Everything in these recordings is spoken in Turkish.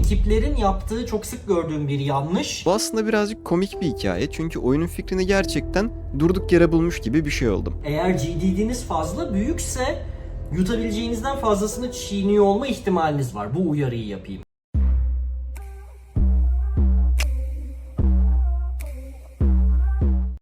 ekiplerin yaptığı çok sık gördüğüm bir yanlış. Bu aslında birazcık komik bir hikaye çünkü oyunun fikrini gerçekten durduk yere bulmuş gibi bir şey oldum. Eğer GDD'niz fazla büyükse yutabileceğinizden fazlasını çiğniyor olma ihtimaliniz var. Bu uyarıyı yapayım.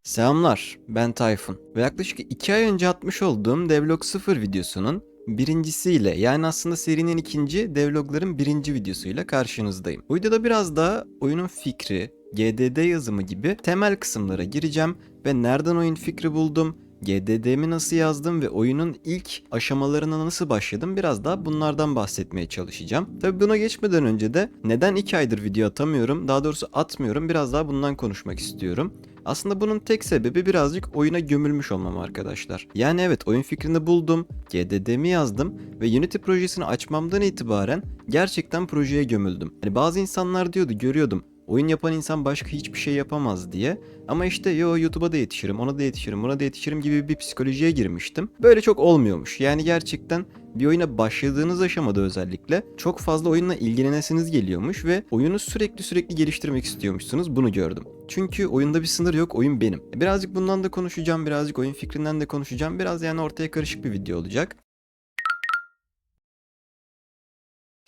Selamlar, ben Tayfun ve yaklaşık 2 ay önce atmış olduğum Devlog 0 videosunun birincisiyle yani aslında serinin ikinci devlogların birinci videosuyla karşınızdayım. Bu videoda biraz daha oyunun fikri, GDD yazımı gibi temel kısımlara gireceğim ve nereden oyun fikri buldum, GDD'mi nasıl yazdım ve oyunun ilk aşamalarına nasıl başladım biraz daha bunlardan bahsetmeye çalışacağım. Tabi buna geçmeden önce de neden 2 aydır video atamıyorum, daha doğrusu atmıyorum biraz daha bundan konuşmak istiyorum. Aslında bunun tek sebebi birazcık oyuna gömülmüş olmam arkadaşlar. Yani evet oyun fikrini buldum, GDD'mi yazdım ve Unity projesini açmamdan itibaren gerçekten projeye gömüldüm. Hani bazı insanlar diyordu görüyordum oyun yapan insan başka hiçbir şey yapamaz diye. Ama işte yo YouTube'a da yetişirim, ona da yetişirim, buna da yetişirim gibi bir psikolojiye girmiştim. Böyle çok olmuyormuş. Yani gerçekten bir oyuna başladığınız aşamada özellikle çok fazla oyunla ilgilenesiniz geliyormuş ve oyunu sürekli sürekli geliştirmek istiyormuşsunuz. Bunu gördüm. Çünkü oyunda bir sınır yok, oyun benim. Birazcık bundan da konuşacağım, birazcık oyun fikrinden de konuşacağım. Biraz yani ortaya karışık bir video olacak.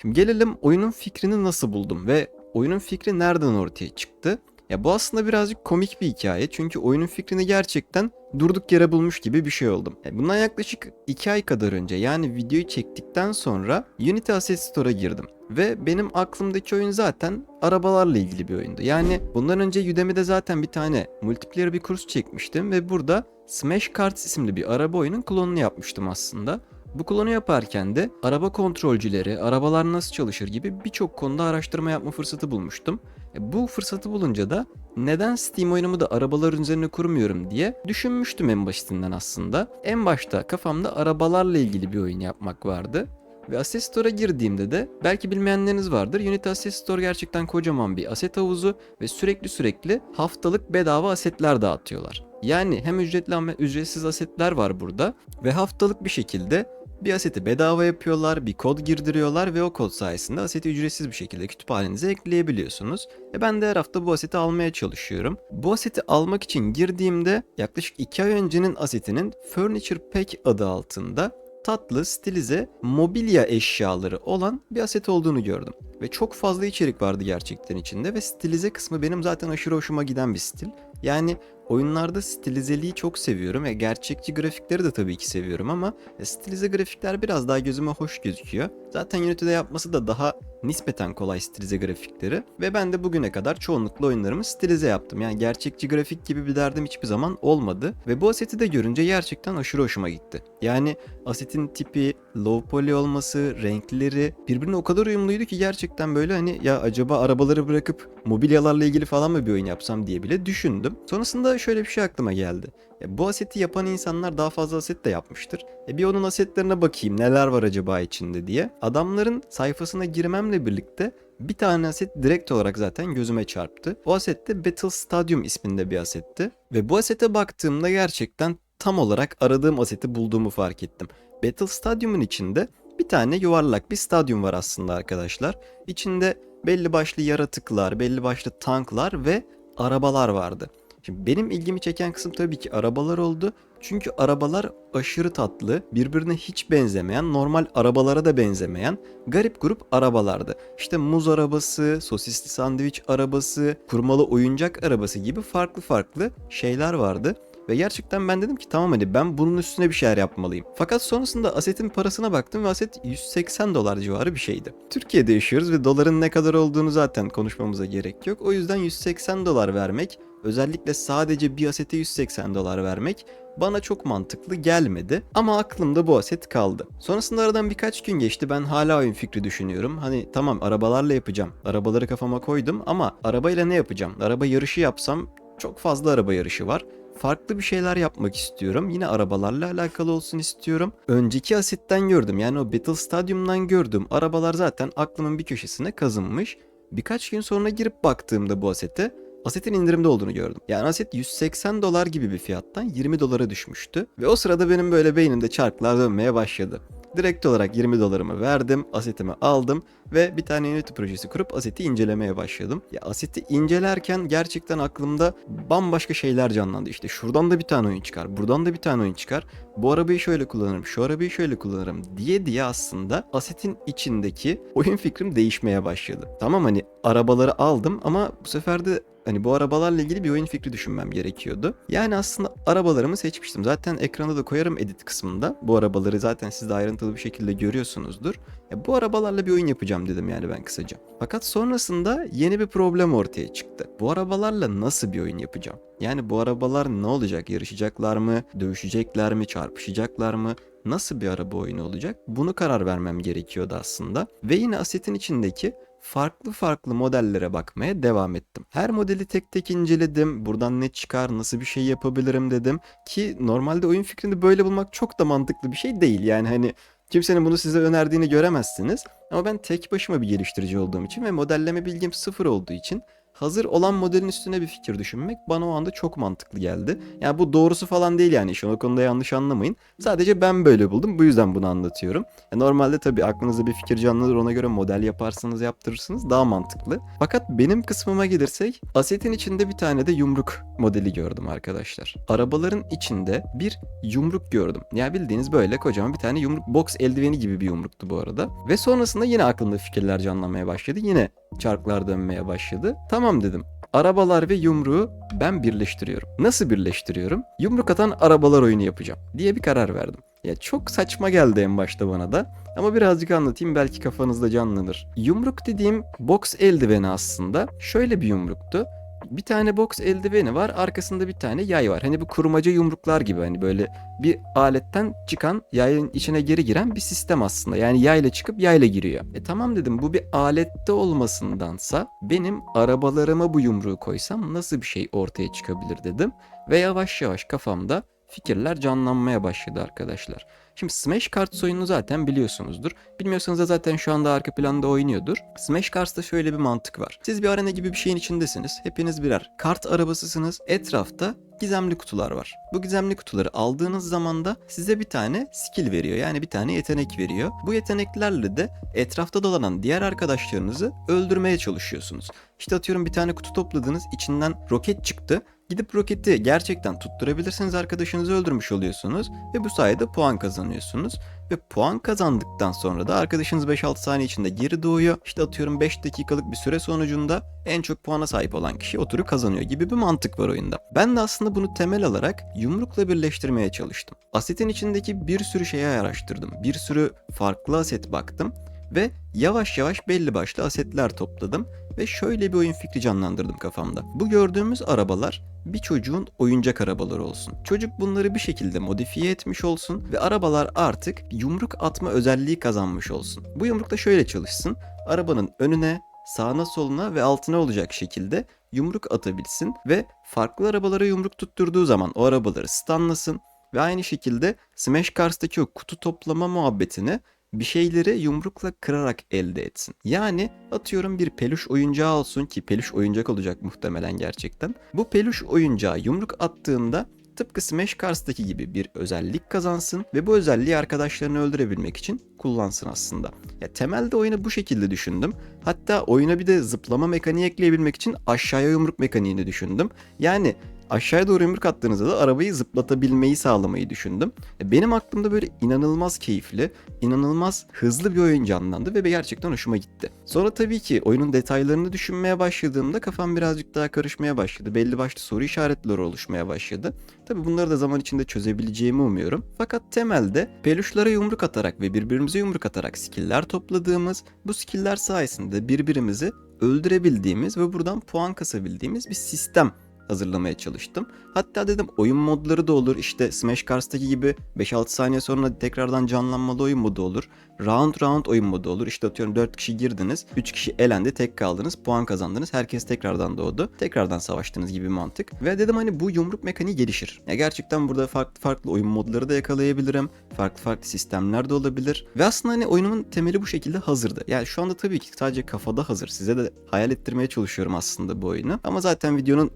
Şimdi gelelim oyunun fikrini nasıl buldum ve oyunun fikri nereden ortaya çıktı? Ya bu aslında birazcık komik bir hikaye çünkü oyunun fikrini gerçekten durduk yere bulmuş gibi bir şey oldum. Ya Bundan yaklaşık 2 ay kadar önce yani videoyu çektikten sonra Unity Asset Store'a girdim. Ve benim aklımdaki oyun zaten arabalarla ilgili bir oyundu. Yani bundan önce Udemy'de zaten bir tane multiplayer bir kurs çekmiştim ve burada Smash Karts isimli bir araba oyunun klonunu yapmıştım aslında. Bu klonu yaparken de araba kontrolcüleri, arabalar nasıl çalışır gibi birçok konuda araştırma yapma fırsatı bulmuştum. E, Bu fırsatı bulunca da neden Steam oyunumu da arabalar üzerine kurmuyorum diye düşünmüştüm en basitinden aslında. En başta kafamda arabalarla ilgili bir oyun yapmak vardı. Ve Asset Store'a girdiğimde de belki bilmeyenleriniz vardır. Unity Asset Store gerçekten kocaman bir aset havuzu ve sürekli sürekli haftalık bedava asetler dağıtıyorlar. Yani hem ücretli ama ücretsiz asetler var burada ve haftalık bir şekilde bir aseti bedava yapıyorlar, bir kod girdiriyorlar ve o kod sayesinde aseti ücretsiz bir şekilde kütüphanenize ekleyebiliyorsunuz. E ben de her hafta bu aseti almaya çalışıyorum. Bu aseti almak için girdiğimde yaklaşık 2 ay öncenin asetinin Furniture Pack adı altında tatlı, stilize, mobilya eşyaları olan bir aset olduğunu gördüm. Ve çok fazla içerik vardı gerçekten içinde ve stilize kısmı benim zaten aşırı hoşuma giden bir stil. Yani oyunlarda stilizeliği çok seviyorum ve gerçekçi grafikleri de tabii ki seviyorum ama stilize grafikler biraz daha gözüme hoş gözüküyor. Zaten Unity'de yapması da daha nispeten kolay stilize grafikleri ve ben de bugüne kadar çoğunlukla oyunlarımı stilize yaptım. Yani gerçekçi grafik gibi bir derdim hiçbir zaman olmadı ve bu aseti de görünce gerçekten aşırı hoşuma gitti. Yani asetin tipi, low poly olması, renkleri birbirine o kadar uyumluydu ki gerçekten böyle hani ya acaba arabaları bırakıp mobilyalarla ilgili falan mı bir oyun yapsam diye bile düşündüm. Sonrasında şöyle bir şey aklıma geldi. E, bu aseti yapan insanlar daha fazla aset de yapmıştır. E, bir onun asetlerine bakayım neler var acaba içinde diye. Adamların sayfasına girmemle birlikte bir tane aset direkt olarak zaten gözüme çarptı. O aset de Battle Stadium isminde bir asetti. Ve bu asete baktığımda gerçekten tam olarak aradığım aseti bulduğumu fark ettim. Battle Stadium'un içinde bir tane yuvarlak bir stadyum var aslında arkadaşlar. İçinde belli başlı yaratıklar, belli başlı tanklar ve arabalar vardı. Şimdi benim ilgimi çeken kısım tabii ki arabalar oldu. Çünkü arabalar aşırı tatlı, birbirine hiç benzemeyen, normal arabalara da benzemeyen garip grup arabalardı. İşte muz arabası, sosisli sandviç arabası, kurmalı oyuncak arabası gibi farklı farklı şeyler vardı. Ve gerçekten ben dedim ki tamam hadi ben bunun üstüne bir şeyler yapmalıyım. Fakat sonrasında asetin parasına baktım ve aset 180 dolar civarı bir şeydi. Türkiye'de yaşıyoruz ve doların ne kadar olduğunu zaten konuşmamıza gerek yok. O yüzden 180 dolar vermek, özellikle sadece bir asete 180 dolar vermek bana çok mantıklı gelmedi ama aklımda bu aset kaldı. Sonrasında aradan birkaç gün geçti ben hala oyun fikri düşünüyorum. Hani tamam arabalarla yapacağım. Arabaları kafama koydum ama arabayla ne yapacağım? Araba yarışı yapsam çok fazla araba yarışı var farklı bir şeyler yapmak istiyorum. Yine arabalarla alakalı olsun istiyorum. Önceki asetten gördüm yani o Battle Stadium'dan gördüğüm arabalar zaten aklımın bir köşesine kazınmış. Birkaç gün sonra girip baktığımda bu asete asetin indirimde olduğunu gördüm. Yani aset 180 dolar gibi bir fiyattan 20 dolara düşmüştü. Ve o sırada benim böyle beynimde çarklar dönmeye başladı. Direkt olarak 20 dolarımı verdim, asetimi aldım ve bir tane Unity projesi kurup Asset'i incelemeye başladım. Ya Asset'i incelerken gerçekten aklımda bambaşka şeyler canlandı. İşte şuradan da bir tane oyun çıkar, buradan da bir tane oyun çıkar. Bu arabayı şöyle kullanırım, şu arabayı şöyle kullanırım diye diye aslında Asset'in içindeki oyun fikrim değişmeye başladı. Tamam hani arabaları aldım ama bu sefer de hani bu arabalarla ilgili bir oyun fikri düşünmem gerekiyordu. Yani aslında arabalarımı seçmiştim. Zaten ekranda da koyarım edit kısmında. Bu arabaları zaten siz de ayrıntılı bir şekilde görüyorsunuzdur. Ya bu arabalarla bir oyun yapacağım dedim yani ben kısaca. Fakat sonrasında yeni bir problem ortaya çıktı. Bu arabalarla nasıl bir oyun yapacağım? Yani bu arabalar ne olacak? Yarışacaklar mı? Dövüşecekler mi? Çarpışacaklar mı? Nasıl bir araba oyunu olacak? Bunu karar vermem gerekiyordu aslında. Ve yine asetin içindeki farklı farklı modellere bakmaya devam ettim. Her modeli tek tek inceledim. Buradan ne çıkar, nasıl bir şey yapabilirim dedim. Ki normalde oyun fikrini böyle bulmak çok da mantıklı bir şey değil. Yani hani kimsenin bunu size önerdiğini göremezsiniz. Ama ben tek başıma bir geliştirici olduğum için ve modelleme bilgim sıfır olduğu için hazır olan modelin üstüne bir fikir düşünmek bana o anda çok mantıklı geldi. Yani bu doğrusu falan değil yani işin o konuda yanlış anlamayın. Sadece ben böyle buldum bu yüzden bunu anlatıyorum. E, Normalde tabii aklınızda bir fikir canlanır ona göre model yaparsınız yaptırırsınız daha mantıklı. Fakat benim kısmıma gelirsek asetin içinde bir tane de yumruk modeli gördüm arkadaşlar. Arabaların içinde bir yumruk gördüm. Ya bildiğiniz böyle kocaman bir tane yumruk box eldiveni gibi bir yumruktu bu arada. Ve sonrasında yine aklımda fikirler canlanmaya başladı. Yine çarklar dönmeye başladı. Tamam dedim. Arabalar ve yumruğu ben birleştiriyorum. Nasıl birleştiriyorum? Yumruk atan arabalar oyunu yapacağım diye bir karar verdim. Ya çok saçma geldi en başta bana da. Ama birazcık anlatayım belki kafanızda canlanır. Yumruk dediğim box eldiveni aslında şöyle bir yumruktu. Bir tane box eldiveni var, arkasında bir tane yay var. Hani bu kurmaca yumruklar gibi hani böyle bir aletten çıkan yayın içine geri giren bir sistem aslında. Yani yayla çıkıp yayla giriyor. E tamam dedim bu bir alette olmasındansa benim arabalarıma bu yumruğu koysam nasıl bir şey ortaya çıkabilir dedim. Ve yavaş yavaş kafamda fikirler canlanmaya başladı arkadaşlar. Şimdi Smash Cards oyununu zaten biliyorsunuzdur. Bilmiyorsanız da zaten şu anda arka planda oynuyordur. Smash Cards'ta şöyle bir mantık var. Siz bir arena gibi bir şeyin içindesiniz. Hepiniz birer kart arabasısınız. Etrafta gizemli kutular var. Bu gizemli kutuları aldığınız zaman da size bir tane skill veriyor. Yani bir tane yetenek veriyor. Bu yeteneklerle de etrafta dolanan diğer arkadaşlarınızı öldürmeye çalışıyorsunuz. İşte atıyorum bir tane kutu topladınız, içinden roket çıktı. Gidip roketi gerçekten tutturabilirsiniz arkadaşınızı öldürmüş oluyorsunuz ve bu sayede puan kazanıyorsunuz. Ve puan kazandıktan sonra da arkadaşınız 5-6 saniye içinde geri doğuyor. İşte atıyorum 5 dakikalık bir süre sonucunda en çok puana sahip olan kişi o kazanıyor gibi bir mantık var oyunda. Ben de aslında bunu temel alarak yumrukla birleştirmeye çalıştım. Asetin içindeki bir sürü şeyi araştırdım. Bir sürü farklı aset baktım ve yavaş yavaş belli başlı asetler topladım ve şöyle bir oyun fikri canlandırdım kafamda. Bu gördüğümüz arabalar bir çocuğun oyuncak arabaları olsun. Çocuk bunları bir şekilde modifiye etmiş olsun ve arabalar artık yumruk atma özelliği kazanmış olsun. Bu yumruk da şöyle çalışsın. Arabanın önüne, sağına soluna ve altına olacak şekilde yumruk atabilsin ve farklı arabalara yumruk tutturduğu zaman o arabaları stunlasın ve aynı şekilde Smash Cars'taki o kutu toplama muhabbetini bir şeyleri yumrukla kırarak elde etsin. Yani atıyorum bir peluş oyuncağı olsun ki peluş oyuncak olacak muhtemelen gerçekten. Bu peluş oyuncağı yumruk attığında tıpkı Smash Cars'taki gibi bir özellik kazansın ve bu özelliği arkadaşlarını öldürebilmek için kullansın aslında. Ya temelde oyunu bu şekilde düşündüm. Hatta oyuna bir de zıplama mekaniği ekleyebilmek için aşağıya yumruk mekaniğini düşündüm. Yani aşağıya doğru yumruk attığınızda da arabayı zıplatabilmeyi sağlamayı düşündüm. E, Benim aklımda böyle inanılmaz keyifli, inanılmaz hızlı bir oyun canlandı ve gerçekten hoşuma gitti. Sonra tabii ki oyunun detaylarını düşünmeye başladığımda kafam birazcık daha karışmaya başladı. Belli başlı soru işaretleri oluşmaya başladı. Tabii bunları da zaman içinde çözebileceğimi umuyorum. Fakat temelde peluşlara yumruk atarak ve birbirimize yumruk atarak skill'ler topladığımız, bu skill'ler sayesinde birbirimizi öldürebildiğimiz ve buradan puan kasabildiğimiz bir sistem hazırlamaya çalıştım. Hatta dedim oyun modları da olur. İşte Smash Cars'taki gibi 5-6 saniye sonra tekrardan canlanmalı oyun modu olur. Round round oyun modu olur. İşte atıyorum 4 kişi girdiniz. 3 kişi elendi. Tek kaldınız. Puan kazandınız. Herkes tekrardan doğdu. Tekrardan savaştınız gibi mantık. Ve dedim hani bu yumruk mekaniği gelişir. Ya gerçekten burada farklı farklı oyun modları da yakalayabilirim. Farklı farklı sistemler de olabilir. Ve aslında hani oyunumun temeli bu şekilde hazırdı. Yani şu anda tabii ki sadece kafada hazır. Size de hayal ettirmeye çalışıyorum aslında bu oyunu. Ama zaten videonun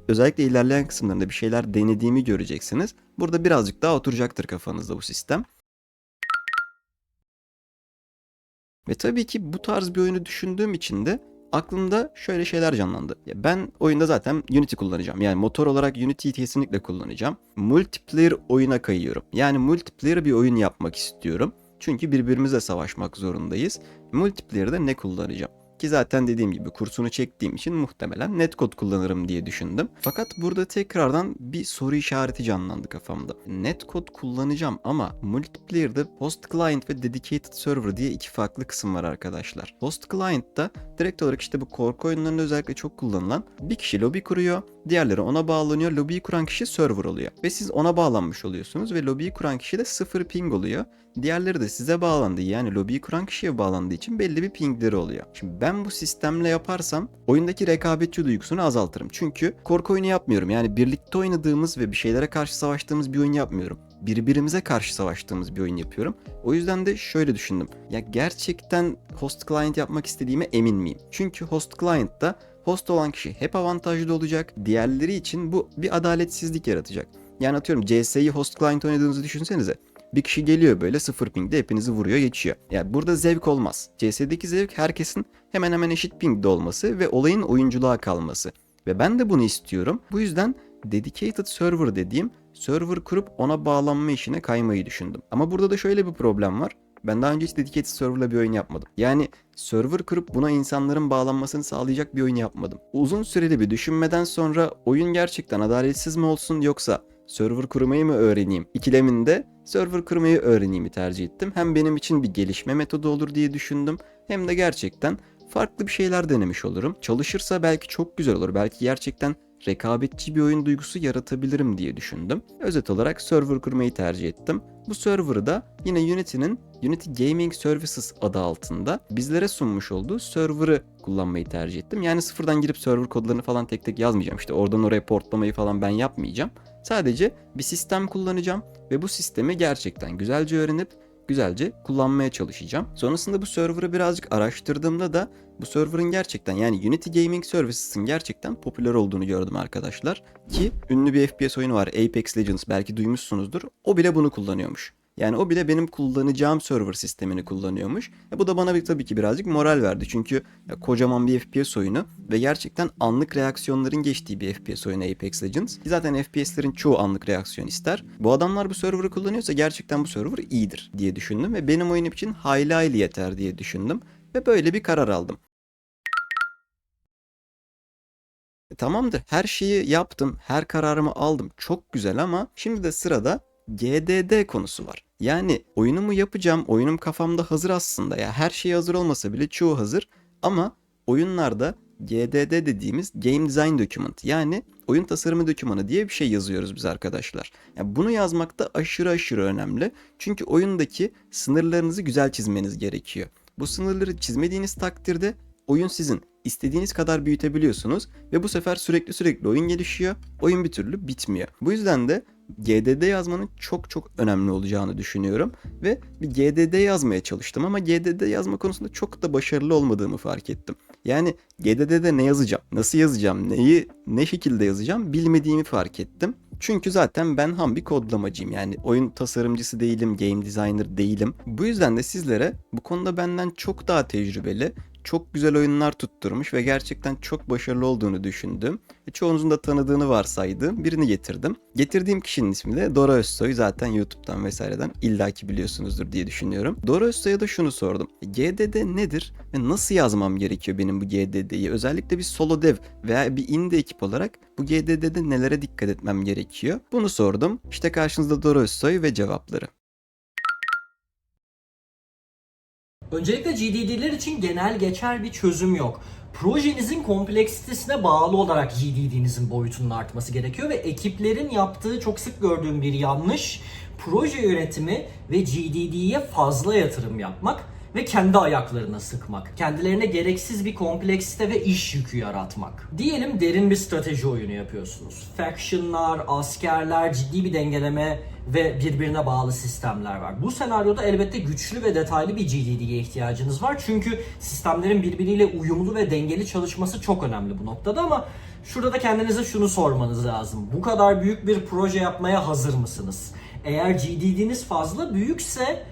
özellikle ilerleyen kısımlarında bir şeyler denediğimi göreceksiniz. Burada birazcık daha oturacaktır kafanızda bu sistem. Ve tabii ki bu tarz bir oyunu düşündüğüm için de aklımda şöyle şeyler canlandı. Ya ben oyunda zaten Unity kullanacağım. Yani motor olarak Unity'yi kesinlikle kullanacağım. Multiplayer oyuna kayıyorum. Yani multiplayer bir oyun yapmak istiyorum. Çünkü birbirimizle savaşmak zorundayız. Multiplayer'da ne kullanacağım? Ki zaten dediğim gibi kursunu çektiğim için muhtemelen netcode kullanırım diye düşündüm. Fakat burada tekrardan bir soru işareti canlandı kafamda. Netcode kullanacağım ama multiplayer'da host client ve dedicated server diye iki farklı kısım var arkadaşlar. Host client'ta direkt olarak işte bu korku oyunlarında özellikle çok kullanılan bir kişi lobi kuruyor. Diğerleri ona bağlanıyor. Lobiyi kuran kişi server oluyor. Ve siz ona bağlanmış oluyorsunuz ve lobiyi kuran kişi de sıfır ping oluyor. Diğerleri de size bağlandığı yani lobiyi kuran kişiye bağlandığı için belli bir pingleri oluyor. Şimdi ben bu sistemle yaparsam oyundaki rekabetçi duygusunu azaltırım. Çünkü korku oyunu yapmıyorum. Yani birlikte oynadığımız ve bir şeylere karşı savaştığımız bir oyun yapmıyorum. Birbirimize karşı savaştığımız bir oyun yapıyorum. O yüzden de şöyle düşündüm. Ya gerçekten host client yapmak istediğime emin miyim? Çünkü host client'ta host olan kişi hep avantajlı olacak. Diğerleri için bu bir adaletsizlik yaratacak. Yani atıyorum CS'yi host client oynadığınızı düşünsenize. Bir kişi geliyor böyle sıfır pingde hepinizi vuruyor geçiyor. Yani burada zevk olmaz. CS'deki zevk herkesin hemen hemen eşit pingde olması ve olayın oyunculuğa kalması. Ve ben de bunu istiyorum. Bu yüzden dedicated server dediğim server kurup ona bağlanma işine kaymayı düşündüm. Ama burada da şöyle bir problem var. Ben daha önce hiç dedicated server'la bir oyun yapmadım. Yani server kurup buna insanların bağlanmasını sağlayacak bir oyun yapmadım. Uzun süreli bir düşünmeden sonra oyun gerçekten adaletsiz mi olsun yoksa server kurmayı mı öğreneyim? İkileminde server kurmayı öğreneyimi tercih ettim. Hem benim için bir gelişme metodu olur diye düşündüm. Hem de gerçekten farklı bir şeyler denemiş olurum. Çalışırsa belki çok güzel olur. Belki gerçekten rekabetçi bir oyun duygusu yaratabilirim diye düşündüm. Özet olarak server kurmayı tercih ettim. Bu server'ı da yine Unity'nin Unity Gaming Services adı altında bizlere sunmuş olduğu server'ı kullanmayı tercih ettim. Yani sıfırdan girip server kodlarını falan tek tek yazmayacağım. İşte oradan oraya portlamayı falan ben yapmayacağım. Sadece bir sistem kullanacağım ve bu sistemi gerçekten güzelce öğrenip güzelce kullanmaya çalışacağım. Sonrasında bu server'ı birazcık araştırdığımda da bu server'ın gerçekten yani Unity Gaming Services'ın gerçekten popüler olduğunu gördüm arkadaşlar. Ki ünlü bir FPS oyunu var Apex Legends belki duymuşsunuzdur. O bile bunu kullanıyormuş. Yani o bile benim kullanacağım server sistemini kullanıyormuş. E bu da bana bir, tabii ki birazcık moral verdi. Çünkü ya, kocaman bir FPS oyunu ve gerçekten anlık reaksiyonların geçtiği bir FPS oyunu Apex Legends. Zaten FPS'lerin çoğu anlık reaksiyon ister. Bu adamlar bu server'ı kullanıyorsa gerçekten bu server iyidir diye düşündüm ve benim oyunum için hayli hayli yeter diye düşündüm. Ve böyle bir karar aldım. E, tamamdır her şeyi yaptım, her kararımı aldım. Çok güzel ama şimdi de sırada GDD konusu var. Yani oyunumu yapacağım, oyunum kafamda hazır aslında ya her şey hazır olmasa bile çoğu hazır ama oyunlarda GDD dediğimiz Game Design Document yani oyun tasarımı dokümanı diye bir şey yazıyoruz biz arkadaşlar. Yani bunu yazmak da aşırı aşırı önemli. Çünkü oyundaki sınırlarınızı güzel çizmeniz gerekiyor. Bu sınırları çizmediğiniz takdirde oyun sizin istediğiniz kadar büyütebiliyorsunuz ve bu sefer sürekli sürekli oyun gelişiyor. Oyun bir türlü bitmiyor. Bu yüzden de GDD yazmanın çok çok önemli olacağını düşünüyorum ve bir GDD yazmaya çalıştım ama GDD yazma konusunda çok da başarılı olmadığımı fark ettim. Yani GDD'de ne yazacağım, nasıl yazacağım, neyi ne şekilde yazacağım bilmediğimi fark ettim. Çünkü zaten ben ham bir kodlamacıyım. Yani oyun tasarımcısı değilim, game designer değilim. Bu yüzden de sizlere bu konuda benden çok daha tecrübeli, çok güzel oyunlar tutturmuş ve gerçekten çok başarılı olduğunu düşündüm. Ve çoğunuzun da tanıdığını varsaydığım birini getirdim. Getirdiğim kişinin ismi de Dora Özsoy. Zaten YouTube'dan vesaireden illaki biliyorsunuzdur diye düşünüyorum. Dora Özsoy'a da şunu sordum. GDD nedir ve nasıl yazmam gerekiyor benim bu GDD'yi? Özellikle bir solo dev veya bir indie ekip olarak bu GDD'de nelere dikkat etmem gerekiyor? Bunu sordum. İşte karşınızda Dora Özsoy ve cevapları. Öncelikle GDD'ler için genel geçer bir çözüm yok. Projenizin kompleksitesine bağlı olarak GDD'nizin boyutunun artması gerekiyor ve ekiplerin yaptığı çok sık gördüğüm bir yanlış proje yönetimi ve GDD'ye fazla yatırım yapmak ve kendi ayaklarına sıkmak. Kendilerine gereksiz bir kompleksite ve iş yükü yaratmak. Diyelim derin bir strateji oyunu yapıyorsunuz. Factionlar, askerler, ciddi bir dengeleme ve birbirine bağlı sistemler var. Bu senaryoda elbette güçlü ve detaylı bir GDD'ye ihtiyacınız var. Çünkü sistemlerin birbiriyle uyumlu ve dengeli çalışması çok önemli bu noktada ama şurada da kendinize şunu sormanız lazım. Bu kadar büyük bir proje yapmaya hazır mısınız? Eğer GDD'niz fazla büyükse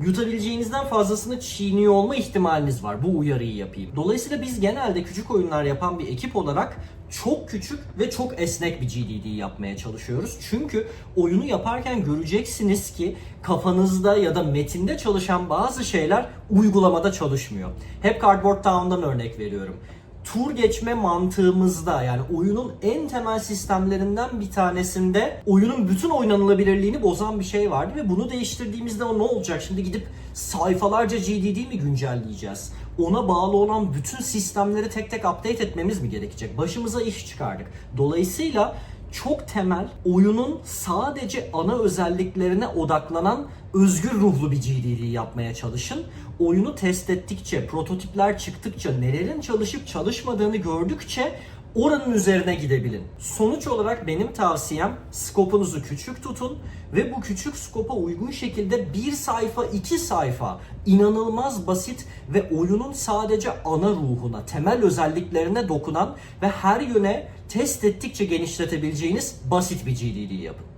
yutabileceğinizden fazlasını çiğniyor olma ihtimaliniz var. Bu uyarıyı yapayım. Dolayısıyla biz genelde küçük oyunlar yapan bir ekip olarak çok küçük ve çok esnek bir GDD yapmaya çalışıyoruz. Çünkü oyunu yaparken göreceksiniz ki kafanızda ya da metinde çalışan bazı şeyler uygulamada çalışmıyor. Hep Cardboard Town'dan örnek veriyorum tur geçme mantığımızda yani oyunun en temel sistemlerinden bir tanesinde oyunun bütün oynanılabilirliğini bozan bir şey vardı ve bunu değiştirdiğimizde o ne olacak? Şimdi gidip sayfalarca GDD mi güncelleyeceğiz? Ona bağlı olan bütün sistemleri tek tek update etmemiz mi gerekecek? Başımıza iş çıkardık. Dolayısıyla çok temel, oyunun sadece ana özelliklerine odaklanan özgür ruhlu bir GDD yapmaya çalışın. Oyunu test ettikçe, prototipler çıktıkça, nelerin çalışıp çalışmadığını gördükçe oranın üzerine gidebilin. Sonuç olarak benim tavsiyem skopunuzu küçük tutun ve bu küçük skopa uygun şekilde bir sayfa, iki sayfa inanılmaz basit ve oyunun sadece ana ruhuna, temel özelliklerine dokunan ve her yöne test ettikçe genişletebileceğiniz basit bir GDD yapın.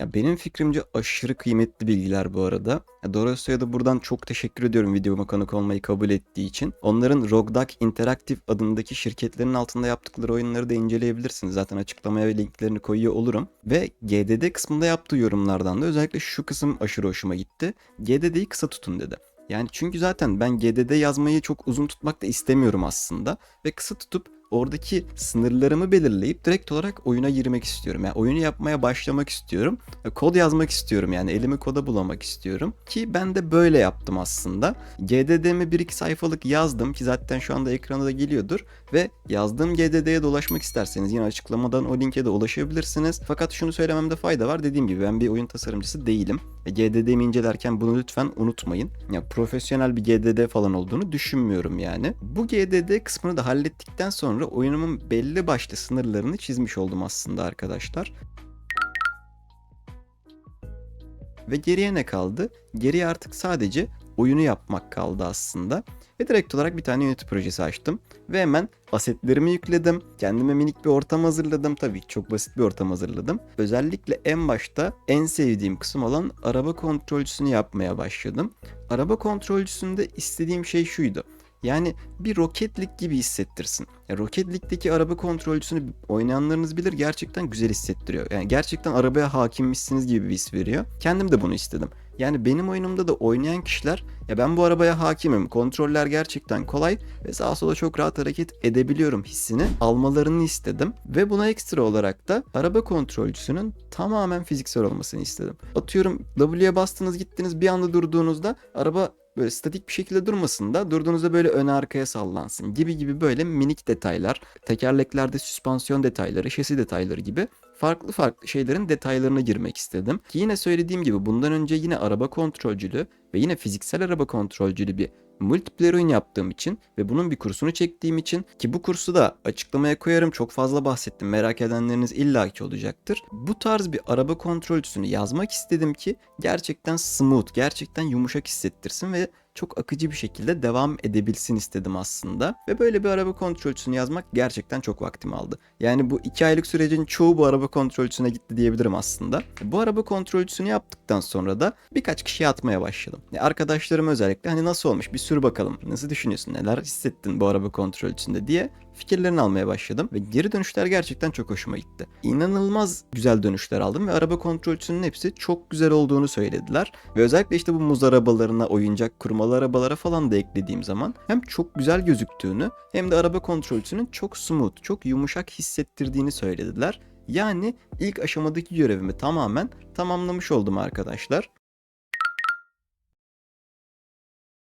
Ya benim fikrimce aşırı kıymetli bilgiler bu arada. Ya Dorosa'ya da buradan çok teşekkür ediyorum videoma konuk olmayı kabul ettiği için. Onların Rogdag Interactive adındaki şirketlerin altında yaptıkları oyunları da inceleyebilirsiniz. Zaten açıklamaya ve linklerini koyuyor olurum. Ve GDD kısmında yaptığı yorumlardan da özellikle şu kısım aşırı hoşuma gitti. GDD'yi kısa tutun dedi. Yani çünkü zaten ben GDD yazmayı çok uzun tutmak da istemiyorum aslında. Ve kısa tutup oradaki sınırlarımı belirleyip direkt olarak oyuna girmek istiyorum. Yani oyunu yapmaya başlamak istiyorum. Kod yazmak istiyorum yani elimi koda bulamak istiyorum. Ki ben de böyle yaptım aslında. GDD'mi 1-2 sayfalık yazdım ki zaten şu anda ekrana da geliyordur. Ve yazdığım GDD'ye dolaşmak isterseniz yine açıklamadan o linke de ulaşabilirsiniz. Fakat şunu söylememde fayda var. Dediğim gibi ben bir oyun tasarımcısı değilim. E, GDD'mi incelerken bunu lütfen unutmayın. Ya profesyonel bir GDD falan olduğunu düşünmüyorum yani. Bu GDD kısmını da hallettikten sonra oyunumun belli başlı sınırlarını çizmiş oldum aslında arkadaşlar. Ve geriye ne kaldı? Geriye artık sadece oyunu yapmak kaldı aslında. Ve direkt olarak bir tane Unity projesi açtım. Ve hemen asetlerimi yükledim. Kendime minik bir ortam hazırladım. Tabii çok basit bir ortam hazırladım. Özellikle en başta en sevdiğim kısım olan araba kontrolcüsünü yapmaya başladım. Araba kontrolcüsünde istediğim şey şuydu. Yani bir Rocket League gibi hissettirsin. Ya Rocket araba kontrolcüsünü oynayanlarınız bilir gerçekten güzel hissettiriyor. Yani gerçekten arabaya hakimmişsiniz gibi bir his veriyor. Kendim de bunu istedim. Yani benim oyunumda da oynayan kişiler ya ben bu arabaya hakimim, kontroller gerçekten kolay ve sağa sola çok rahat hareket edebiliyorum hissini almalarını istedim. Ve buna ekstra olarak da araba kontrolcüsünün tamamen fiziksel olmasını istedim. Atıyorum W'ye bastınız gittiniz bir anda durduğunuzda araba böyle statik bir şekilde durmasın da durduğunuzda böyle öne arkaya sallansın gibi gibi böyle minik detaylar, tekerleklerde süspansiyon detayları, şasi detayları gibi farklı farklı şeylerin detaylarına girmek istedim. Ki yine söylediğim gibi bundan önce yine araba kontrolcülü ve yine fiziksel araba kontrolcülü bir multiplayer oyun yaptığım için ve bunun bir kursunu çektiğim için ki bu kursu da açıklamaya koyarım çok fazla bahsettim merak edenleriniz illaki olacaktır. Bu tarz bir araba kontrolcüsünü yazmak istedim ki gerçekten smooth, gerçekten yumuşak hissettirsin ve çok akıcı bir şekilde devam edebilsin istedim aslında. Ve böyle bir araba kontrolcüsünü yazmak gerçekten çok vaktimi aldı. Yani bu iki aylık sürecin çoğu bu araba kontrolcüsüne gitti diyebilirim aslında. Bu araba kontrolcüsünü yaptıktan sonra da birkaç kişiye atmaya başladım. Ya Arkadaşlarım özellikle hani nasıl olmuş bir sür bakalım. Nasıl düşünüyorsun neler hissettin bu araba kontrolcüsünde diye fikirlerini almaya başladım ve geri dönüşler gerçekten çok hoşuma gitti. İnanılmaz güzel dönüşler aldım ve araba kontrolcüsünün hepsi çok güzel olduğunu söylediler. Ve özellikle işte bu muz arabalarına, oyuncak kurmalı arabalara falan da eklediğim zaman hem çok güzel gözüktüğünü hem de araba kontrolcüsünün çok smooth, çok yumuşak hissettirdiğini söylediler. Yani ilk aşamadaki görevimi tamamen tamamlamış oldum arkadaşlar.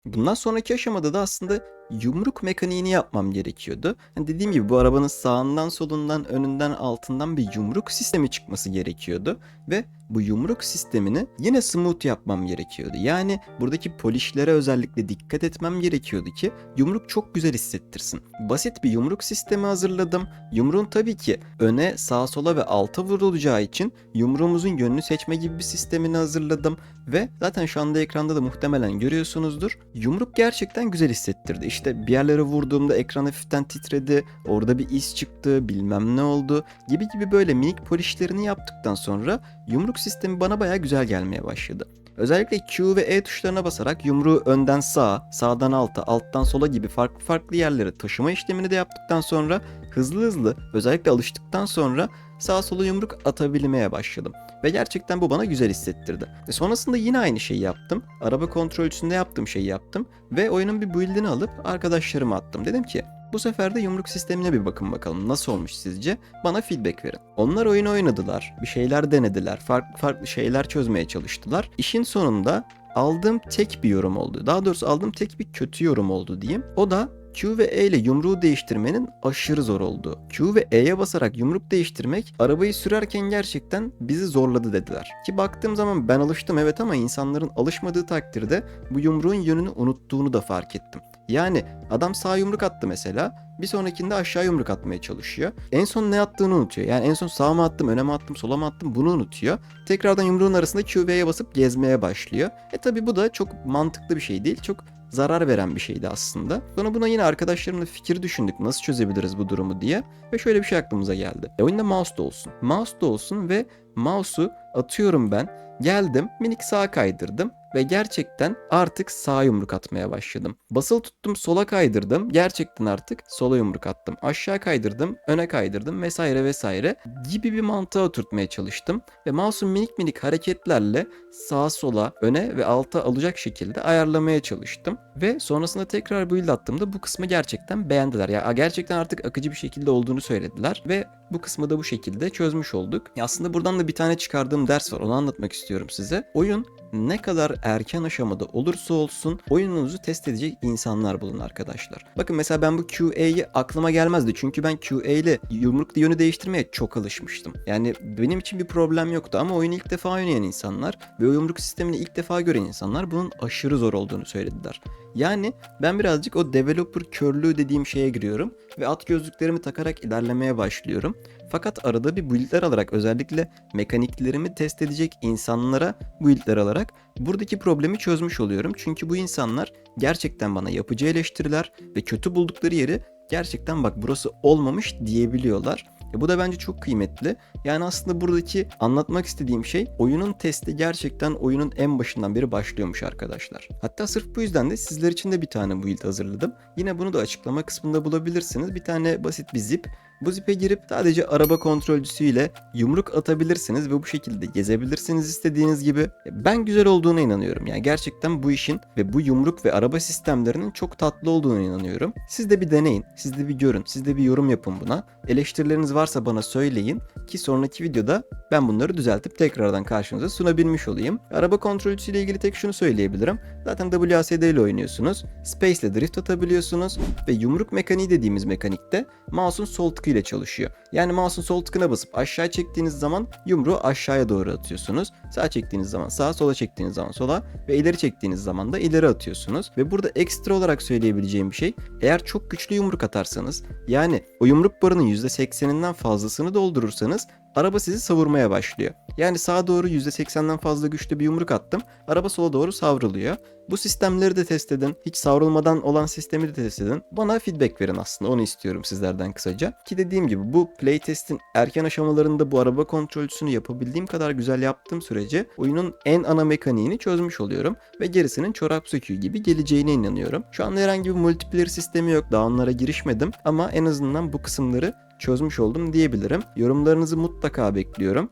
Bundan sonraki aşamada da aslında yumruk mekaniğini yapmam gerekiyordu. Hani dediğim gibi bu arabanın sağından solundan önünden altından bir yumruk sistemi çıkması gerekiyordu. Ve bu yumruk sistemini yine smooth yapmam gerekiyordu. Yani buradaki polişlere özellikle dikkat etmem gerekiyordu ki yumruk çok güzel hissettirsin. Basit bir yumruk sistemi hazırladım. Yumruğun tabii ki öne, sağa sola ve alta vurulacağı için yumruğumuzun yönünü seçme gibi bir sistemini hazırladım. Ve zaten şu anda ekranda da muhtemelen görüyorsunuzdur. Yumruk gerçekten güzel hissettirdi. İşte işte bir yerlere vurduğumda ekran hafiften titredi, orada bir iz çıktı, bilmem ne oldu gibi gibi böyle minik polişlerini yaptıktan sonra yumruk sistemi bana baya güzel gelmeye başladı. Özellikle Q ve E tuşlarına basarak yumruğu önden sağa, sağdan alta, alttan sola gibi farklı farklı yerlere taşıma işlemini de yaptıktan sonra hızlı hızlı özellikle alıştıktan sonra sağa sola yumruk atabilmeye başladım. Ve gerçekten bu bana güzel hissettirdi. E sonrasında yine aynı şeyi yaptım. Araba kontrolcüsünde yaptığım şeyi yaptım. Ve oyunun bir build'ini alıp arkadaşlarıma attım. Dedim ki bu sefer de yumruk sistemine bir bakın bakalım nasıl olmuş sizce? Bana feedback verin. Onlar oyunu oynadılar, bir şeyler denediler, farklı farklı şeyler çözmeye çalıştılar. İşin sonunda aldığım tek bir yorum oldu. Daha doğrusu aldığım tek bir kötü yorum oldu diyeyim. O da Q ve E ile yumruğu değiştirmenin aşırı zor olduğu. Q ve E'ye basarak yumruk değiştirmek arabayı sürerken gerçekten bizi zorladı dediler. Ki baktığım zaman ben alıştım evet ama insanların alışmadığı takdirde bu yumruğun yönünü unuttuğunu da fark ettim. Yani adam sağ yumruk attı mesela. Bir sonrakinde aşağı yumruk atmaya çalışıyor. En son ne attığını unutuyor. Yani en son sağa mı attım, öne mi attım, sola mı attım bunu unutuyor. Tekrardan yumruğun arasında Q ve E'ye basıp gezmeye başlıyor. E tabi bu da çok mantıklı bir şey değil. Çok zarar veren bir şeydi aslında. Sonra buna yine arkadaşlarımla fikir düşündük nasıl çözebiliriz bu durumu diye. Ve şöyle bir şey aklımıza geldi. E oyunda mouse da olsun. Mouse da olsun ve mouse'u atıyorum ben. Geldim minik sağa kaydırdım ve gerçekten artık sağ yumruk atmaya başladım. Basılı tuttum sola kaydırdım. Gerçekten artık sola yumruk attım. Aşağı kaydırdım, öne kaydırdım vesaire vesaire gibi bir mantığa oturtmaya çalıştım. Ve mouse'un minik minik hareketlerle sağa sola, öne ve alta alacak şekilde ayarlamaya çalıştım. Ve sonrasında tekrar build attığımda bu kısmı gerçekten beğendiler. Ya gerçekten artık akıcı bir şekilde olduğunu söylediler ve bu kısmı da bu şekilde çözmüş olduk. Ya aslında buradan da bir tane çıkardığım ders var. Onu anlatmak istiyorum size. Oyun ne kadar erken aşamada olursa olsun oyununuzu test edecek insanlar bulun arkadaşlar. Bakın mesela ben bu QA'yı aklıma gelmezdi. Çünkü ben QA ile yumruklu yönü değiştirmeye çok alışmıştım. Yani benim için bir problem yoktu ama oyunu ilk defa oynayan insanlar ve o yumruk sistemini ilk defa gören insanlar bunun aşırı zor olduğunu söylediler. Yani ben birazcık o developer körlüğü dediğim şeye giriyorum ve at gözlüklerimi takarak ilerlemeye başlıyorum. Fakat arada bir build'ler alarak özellikle mekaniklerimi test edecek insanlara build'ler alarak buradaki problemi çözmüş oluyorum. Çünkü bu insanlar gerçekten bana yapıcı eleştiriler ve kötü buldukları yeri gerçekten bak burası olmamış diyebiliyorlar. E bu da bence çok kıymetli. Yani aslında buradaki anlatmak istediğim şey oyunun testi gerçekten oyunun en başından beri başlıyormuş arkadaşlar. Hatta sırf bu yüzden de sizler için de bir tane build hazırladım. Yine bunu da açıklama kısmında bulabilirsiniz. Bir tane basit bir zip. Bu zipe girip sadece araba kontrolcüsüyle yumruk atabilirsiniz ve bu şekilde gezebilirsiniz istediğiniz gibi. Ben güzel olduğuna inanıyorum. Yani gerçekten bu işin ve bu yumruk ve araba sistemlerinin çok tatlı olduğuna inanıyorum. Siz de bir deneyin, siz de bir görün, siz de bir yorum yapın buna. Eleştirileriniz varsa bana söyleyin ki sonraki videoda ben bunları düzeltip tekrardan karşınıza sunabilmiş olayım. Araba kontrolcüsüyle ilgili tek şunu söyleyebilirim. Zaten WASD ile oynuyorsunuz. Space ile drift atabiliyorsunuz ve yumruk mekaniği dediğimiz mekanikte mouse'un sol tıkı ile çalışıyor. Yani mouse'un sol tıkına basıp aşağı çektiğiniz zaman yumruğu aşağıya doğru atıyorsunuz. Sağ çektiğiniz zaman sağa, sola çektiğiniz zaman sola ve ileri çektiğiniz zaman da ileri atıyorsunuz. Ve burada ekstra olarak söyleyebileceğim bir şey eğer çok güçlü yumruk atarsanız yani o yumruk barının %80'inden fazlasını doldurursanız araba sizi savurmaya başlıyor. Yani sağa doğru %80'den fazla güçlü bir yumruk attım. Araba sola doğru savruluyor. Bu sistemleri de test edin. Hiç savrulmadan olan sistemi de test edin. Bana feedback verin aslında. Onu istiyorum sizlerden kısaca. Ki dediğim gibi bu playtest'in erken aşamalarında bu araba kontrolcüsünü yapabildiğim kadar güzel yaptığım sürece oyunun en ana mekaniğini çözmüş oluyorum. Ve gerisinin çorap söküğü gibi geleceğine inanıyorum. Şu anda herhangi bir multiplayer sistemi yok. Daha onlara girişmedim. Ama en azından bu kısımları çözmüş oldum diyebilirim. Yorumlarınızı mutlaka bekliyorum.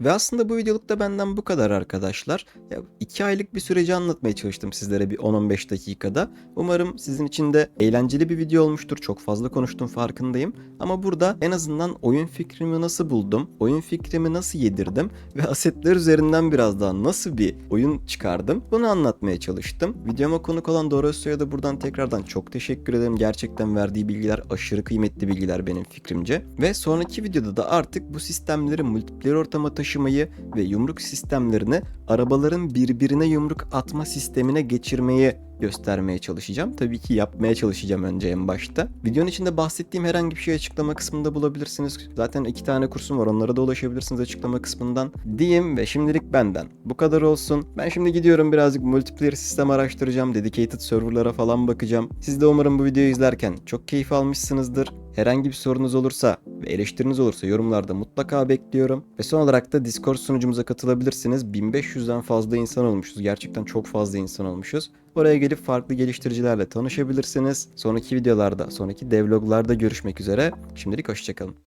Ve aslında bu videolukta benden bu kadar arkadaşlar. Ya iki aylık bir süreci anlatmaya çalıştım sizlere bir 10-15 dakikada. Umarım sizin için de eğlenceli bir video olmuştur. Çok fazla konuştum farkındayım. Ama burada en azından oyun fikrimi nasıl buldum, oyun fikrimi nasıl yedirdim ve asetler üzerinden biraz daha nasıl bir oyun çıkardım bunu anlatmaya çalıştım. Videoma konuk olan Dora Özsoy'a da buradan tekrardan çok teşekkür ederim. Gerçekten verdiği bilgiler aşırı kıymetli bilgiler benim fikrimce. Ve sonraki videoda da artık bu sistemleri multiplayer ortama taşımayı ve yumruk sistemlerini arabaların birbirine yumruk atma sistemine geçirmeyi göstermeye çalışacağım. Tabii ki yapmaya çalışacağım önce en başta. Videonun içinde bahsettiğim herhangi bir şey açıklama kısmında bulabilirsiniz. Zaten iki tane kursum var. Onlara da ulaşabilirsiniz açıklama kısmından. Diyeyim ve şimdilik benden. Bu kadar olsun. Ben şimdi gidiyorum birazcık multiplayer sistem araştıracağım. Dedicated serverlara falan bakacağım. Siz de umarım bu videoyu izlerken çok keyif almışsınızdır. Herhangi bir sorunuz olursa ve eleştiriniz olursa yorumlarda mutlaka bekliyorum. Ve son olarak da Discord sunucumuza katılabilirsiniz. 1500'den fazla insan olmuşuz. Gerçekten çok fazla insan olmuşuz. Oraya gelip farklı geliştiricilerle tanışabilirsiniz. Sonraki videolarda, sonraki devloglarda görüşmek üzere. Şimdilik hoşçakalın.